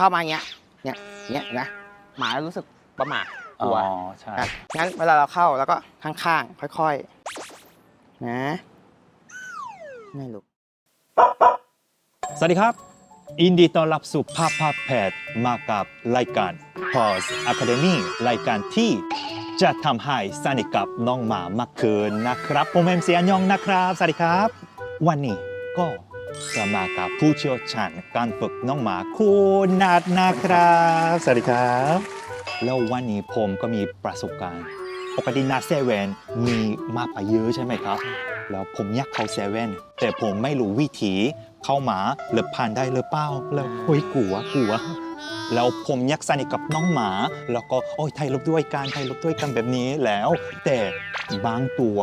เข้ามาอย่างเงี้ยเนี่ยอย่างเงี้ยนะหมารู้สึกประหม่ากลัวอ๋อใช่ครับงั้นเวลาเราเข้าแล้วก็ข้างๆค่อยๆนะนี่ลูกสวัสดีครับยินดีต้อนรับสู่ภาพภาพแพทย์มากับรายการ Pause Academy รายการที่จะทำให้สนิทกับน้องหมามากขึ้นนะครับ ผมเอ็มเซียยองนะครับ สวัสดีครับ วันนี้ก็ จะมากับผู้เชี่ยวชาญการฝึกน้องหมาคุณนัดนะครับ สวัสดีครับ แล้ววันนี้ผมก็มีประสบการณ์ ปกตินาเซเว่นมีมากกว่าเยอะใช่ไหมครับ แล้วผมอยากเข้าเซเว่นแต่ผมไม่รู้วิธีเข้าหมาหรือผ่านได้หรือเปล่าแล้วโอ้ยกลัวกลัวแล้วผมยากสนิทกับน้องหมา แล้วก็โอ้ยถ่ายรูปด้วยกันถ่ายรูปด้วยกันแบบนี้แล้ว แต่บางตัว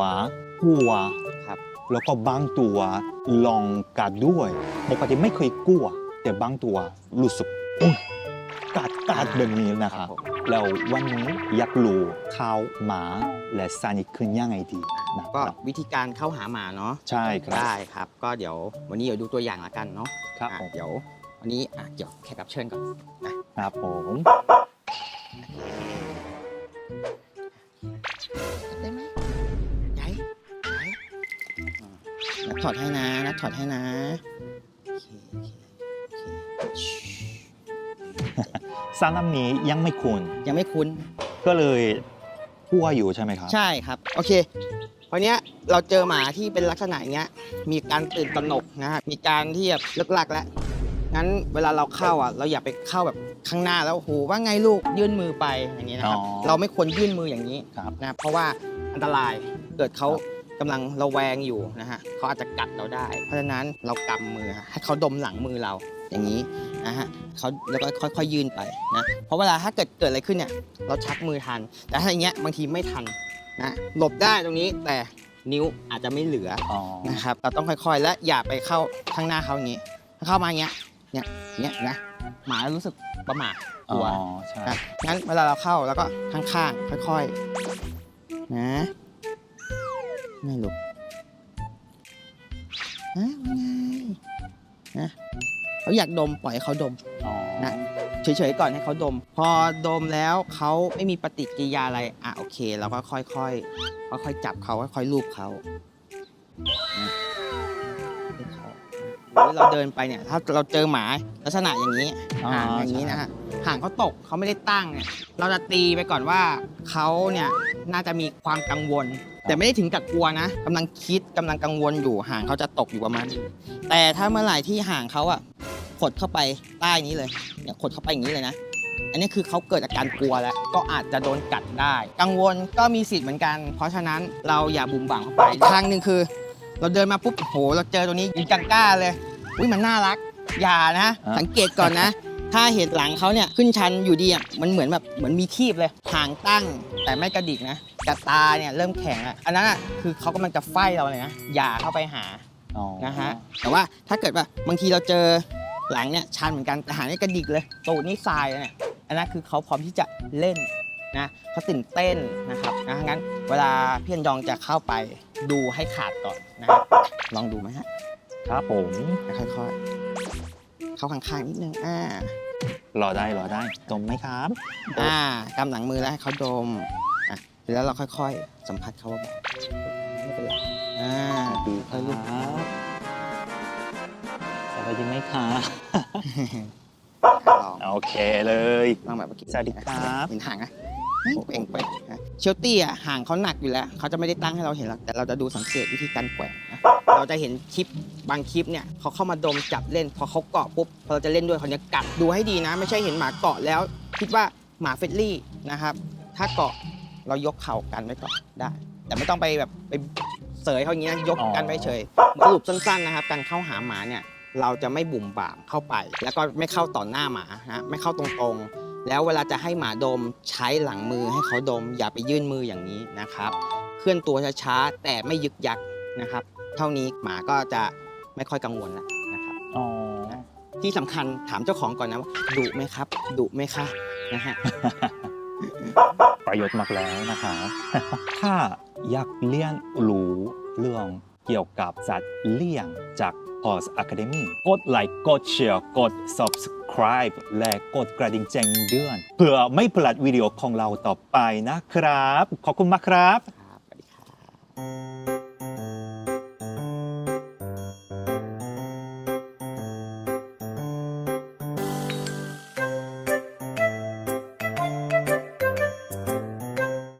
กลัวครับ แล้วก็บางตัวลองกัดด้วย ปกติไม่เคยกลัว แต่บางตัวรู้สึกอุ๊ยกัดกัดแบบนี้นะครับผมแล้ววันนี้อยากรู้ข้าวหมาและสนิทขึ้นยังไงดีนะคก็รับวิธีการเข้าหาหมาเนาะใช่ครับ ได้ครับ ก็เดี๋ยววันนี้เดี๋ยวดูตัวอย่างละกันเนาะครับอะผมเดี๋ยววันนี้อะเดี๋ยวแขกรับเชิญก่อนครับผมได้ไหม ถอดให้นะ นัดถอดให้นะโอเคโอเคโอเคชิสารน้ำนี้ยังไม่คุ้น ยังไม่คุ้น ก็เลยกลัวอยู่ใช่ไหมครับ ใช่ครับ โอเคพอเนี้ยเราเจอหมาที่เป็นลักษณะอย่างเงี้ย มีการตื่นตระหนกนะฮะ มีการที่แบบเลิกลักแล้ว งั้นเวลาเราเข้าอะ เราอย่าไปเข้าแบบข้างหน้าแล้วโอ้โหว่าไงลูกยื่นมือไปอย่างนี้นะครับอ๋อเราไม่ควรยื่นมืออย่างนี้ครับนะ เพราะว่าอันตราย เกิดเขา กำลังระแวงอยู่นะฮะเขาอาจจะกัดเราได้ เพราะฉะนั้นเรากำมือฮะให้เขาดมหลังมือเราอย่างนี้นะฮะเขาแล้วก็ค่อยๆยื่นไปนะเพราะเวลาถ้าเกิดเกิดอะไรขึ้นเนี่ยเราชักมือทัน แต่ถ้าอย่างเงี้ยบางทีไม่ทันนะหลบได้ตรงนี้แต่นิ้วอาจจะไม่เหลืออ๋อนะครับเราต้องค่อยๆ และอย่าไปเข้าข้างหน้าเขาอย่างนี้ถ้าเข้ามาอย่างเงี้ยเนี่ยเนี่ยนะหมารู้สึกประหม่ากลัวอ๋อใช่ครับงั้นเวลาเราเข้าแล้วก็ข้างๆค่อย ๆ นะ ไม่ลุกฮะว่าไงนะเขาอยากดมปล่อยให้เขาดมอ๋อนะเฉยๆก่อนให้เขาดม พอดมแล้วเขาไม่มีปฏิกิริยาอะไรอะโอเคเราก็ค่อยๆค่อยๆจับเขาค่อยๆลูบเขา หรือเราเดินไปเนี่ย ถ้าเราเจอหมาลักษณะอย่างนี้อ๋อห่างอย่างนี้นะฮะห่างเขาตกเขาไม่ได้ตั้งเนี่ยเราจะตีไปก่อนว่าเขาเนี่ยน่าจะมีความกังวล แต่ไม่ได้ถึงกับกลัวนะกำลังคิดกำลังกังวลอยู่ห่างเขาจะตกอยู่ประมาณนี้แต่ถ้าเมื่อไหร่ที่ห่างเขาอะขดเข้าไปใต้นี้เลยเนี่ยขดเข้าไปอย่างนี้เลยนะ อันนี้คือเขาเกิดอาการกลัวแล้ว ก็อาจจะโดนกัดได้ กังวลก็มีสิทธิ์เหมือนกัน เพราะฉะนั้นเราอย่าบุ่มบ่ามเข้าไปอีกทางหนึ่งคือ เราเดินมาปุ๊บโอ้โหเราเจอตัวนี้ยิงจังก้าเลยอุ้ยมันน่ารัก อย่านะสังเกตก่อนนะ ถ้าเห็นหลังเขาเนี่ยขึ้นชันอยู่ดีอะมันเหมือนแบบเหมือนมีคีบเลยหางตั้งแต่ไม่กระดิกนะกระตาเนี่ยเริ่มแข็งอะอันนั้นอะคือเขากำลังจะไฟเราเลยนะอย่าเข้าไปหา อ๋อนะฮะแต่ว่าถ้าเกิดว่าบางทีเราเจอหลังเนี่ยชันเหมือนกันแต่หางนี่กระดิกเลยตูดนี่ทรายเลยเนี่ยอันนั้นคือเขาพร้อมที่จะเล่น นะเขาตื่นเต้นนะครับนะงั้นเวลาพี่อันยองจะเข้าไปดูให้ขาดก่อนนะครับลองดูไหมฮะครับผมค่อยๆเข้าข้างๆนิดนึงอ่ารอได้รอได้ดมไหมครับอ่ากำหลังมือแล้วให้เขาดมอะแล้วเราค่อย ๆ สัมผัสเขาเบาๆไม่เป็นไรอ่าดีคค่อยๆลูบรับสบายดีไหมครับลองโอเคเลยลองแบบเมื่อกี้สวัสดีครับเห็นห่างนะ เป่งเป่งนะเชลตี้อะห่างเขาหนักอยู่แล้วเขาจะไม่ได้ตั้งให้เราเห็นหรอกแต่เราจะดูสังเกตวิธีการแกว่งนะเราจะเห็นคลิปบางคลิปเนี่ยเขาเข้ามาดมจับเล่น พอเขาเกาะปุ๊บพอเราจะเล่นด้วยเขาจะกัดดูให้ดีนะ ไม่ใช่เห็นหมาเกาะแล้ว คิดว่าหมาเฟรลี่นะครับ ถ้าเกาะเรายกเข่ากันไว้ก่อนได้ แต่ไม่ต้องไปแบบไปเสยเขาอย่างนี้นะยกกันไว้เฉยสรุปสั้นๆนะครับ การเข้าหาหมาเนี่ยเราจะไม่บุ่มบ่ามเข้าไป แล้วก็ไม่เข้าต่อหน้าหมานะไม่เข้าตรงๆ แล้วเวลาจะให้หมาดมใช้หลังมือให้เขาดม อย่าไปยื่นมืออย่างนี้นะครับ เคลื่อนตัวช้าๆแต่ไม่ยึกยักนะครับ เท่านี้หมาก็จะไม่ค่อยกังวลแล้วนะครับอ๋อที่สำคัญถามเจ้าของก่อนนะว่าดุไหมครับดุไหมคะนะฮะประโยชน์มากแล้วนะครับถ้าอยากเรียนรู้เรื่องเกี่ยวกับสัตว์เลี้ยงจาก Pause Academy กดไลค์กดแชร์กด subscribe subscribe และกดกระดิ่งแจ้งเตือนเพื่อไม่พลาดวิดีโอของเราต่อไปนะครับ ขอบคุณมากครับครับสวัสดีครับ